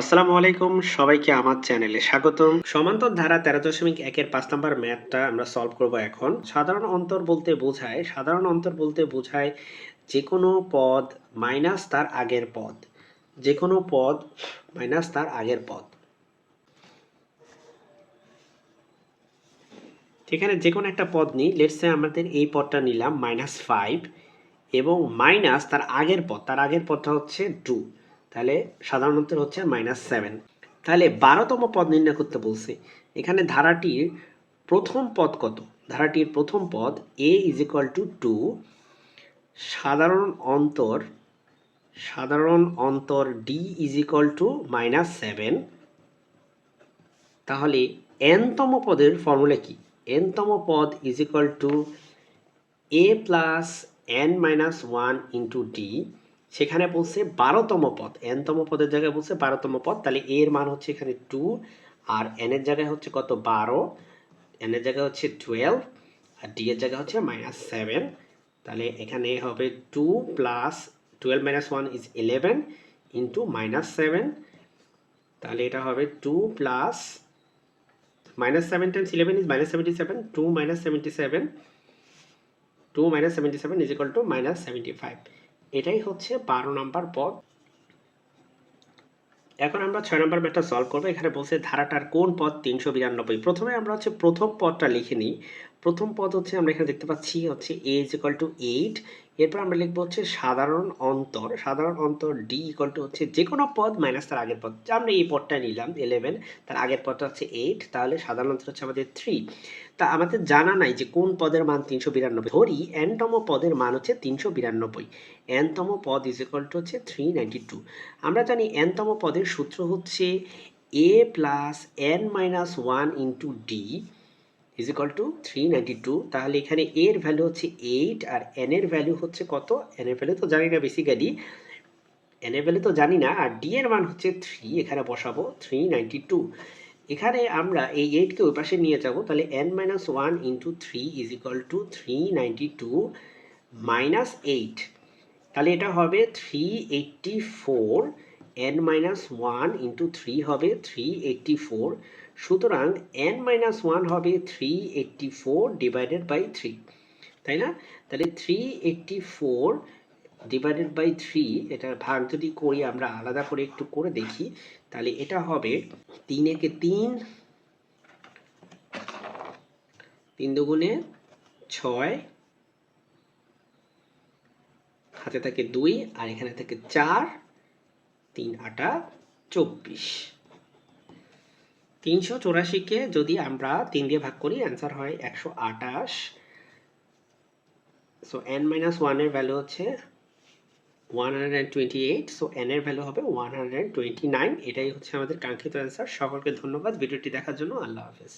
আসসালামু আলাইকুম, সবাইকে আমার চ্যানেলে স্বাগতম। সমান্তর ধারা তেরো দশমিক একের পাঁচ নম্বর ম্যাথটা আমরা সলভ করব এখন। সাধারণ অন্তর বলতে বোঝায়, সাধারণ অন্তর বলতে বোঝায় যে কোনো পদ মাইনাস তার আগের পদ। যে কোনো পদ মাইনাস তার আগের পদ। এখানে যে কোনো একটা পদ নিই লেটসে আমাদের এই পদটা নিলাম মাইনাস ফাইভ এবং মাইনাস তার আগের পদ, তার আগের পদটা হচ্ছে টু তাহলে সাধারণত হচ্ছে মাইনাস সেভেন তাহলে বারোতম পদ নির্ণয় করতে বলছে। এখানে ধারাটির প্রথম পদ কত? ধারাটির প্রথম পদ A is equal to two সাধারণ অন্তর সাধারণ অন্তর D is equal to minus seven তাহলে এনতম পদের ফর্মুলা কি? এনতম পদ is equal to A plus N minus one into D সেখানে বলছে বারোতম পদ এনতম পদের জায়গায় বলছে বারোতম পদ, তাহলে এ এর মান হচ্ছে এখানে টু আর এন এর জায়গায় হচ্ছে কত বারো? এন এর জায়গায় হচ্ছে টুয়েলভ আর ডি এর জায়গায় হচ্ছে মাইনাস সেভেন তাহলে এখানে হবে two plus twelve minus one is eleven into minus seven তাহলে এটা হবে two plus minus seven times eleven is minus seventy seven two minus seventy seven two minus seventy seven is equal to minus seventy five এটাই হচ্ছে বারো নম্বর পদ। এখন আমরা ছয় নম্বর ম্যাটটা সলভ করব। এখানে বলছে ধারাটার কোন পদ তিনশো বিরানব্বই? প্রথমে আমরা হচ্ছে প্রথম পদটা লিখে নিই। প্রথম পদ হচ্ছে আমরা এখানে দেখতে পাচ্ছি হচ্ছে A is equal to eight এরপর আমরা লিখব হচ্ছে সাধারণ অন্তর। সাধারণ অন্তর ডি ইকাল টু হচ্ছে যে কোনো পদ মাইনাস তার আগের পদ। আমরা এই পদটা নিলাম ইলেভেন তার আগের পদটা হচ্ছে এইট তাহলে সাধারণ অন্তর হচ্ছে আমাদের থ্রি তা আমাদের জানা নাই যে কোন পদের মান তিনশো বিরানব্বই। ধরি এনতম পদের মান হচ্ছে তিনশো বিরানব্বই। এনতম পদ ইজ ইকাল টু হচ্ছে থ্রি নাইনটি টু আমরা জানি এনতম পদের সূত্র হচ্ছে A plus N minus one into D is equal to three ninety two তাহলে এখানে এর ভ্যালু হচ্ছে এইট আর এন এর ভ্যালু হচ্ছে কত? এন এর ভ্যালু তো জানি না বেসিক্যালি এন এর ভ্যালু তো জানি না, আর ডি এর মান হচ্ছে থ্রি এখানে বসাবো থ্রি নাইনটি টু এখানে আমরা এই এইটকে ওই পাশে নিয়ে যাব, তাহলে N minus one into three is equal to three ninety two minus eight তাহলে এটা হবে three eighty four N minus one into three হবে থ্রি এইটটি ফোর সুতরাং এন মাইনাস ওয়ান হবে three eighty four divided by three তাই না? তাহলে three eighty four divided by three এটার ভাগ যদি করি, আমরা আলাদা করে একটু করে দেখি, তাহলে এটা হবে তিন একে তিন তিন দুগুণে ছয়, হাতে থাকে দুই, আর এখানে থাকে চার, তিন আটা চব্বিশ। তিনশো চৌরাশিকে যদি আমরা তিন দিয়ে ভাগ করি অ্যান্সার হয় একশো আটাশ। সো এন মাইনাস ওয়ানের ভ্যালু হচ্ছে one hundred twenty eight so N এর ভ্যালু হবে ওয়ান হান্ড্রেড টোয়েন্টি নাইন এটাই হচ্ছে আমাদের কাঙ্ক্ষিত অ্যান্সার সকলকে ধন্যবাদ। ভিডিওটি দেখার জন্য আল্লাহ হাফেজ।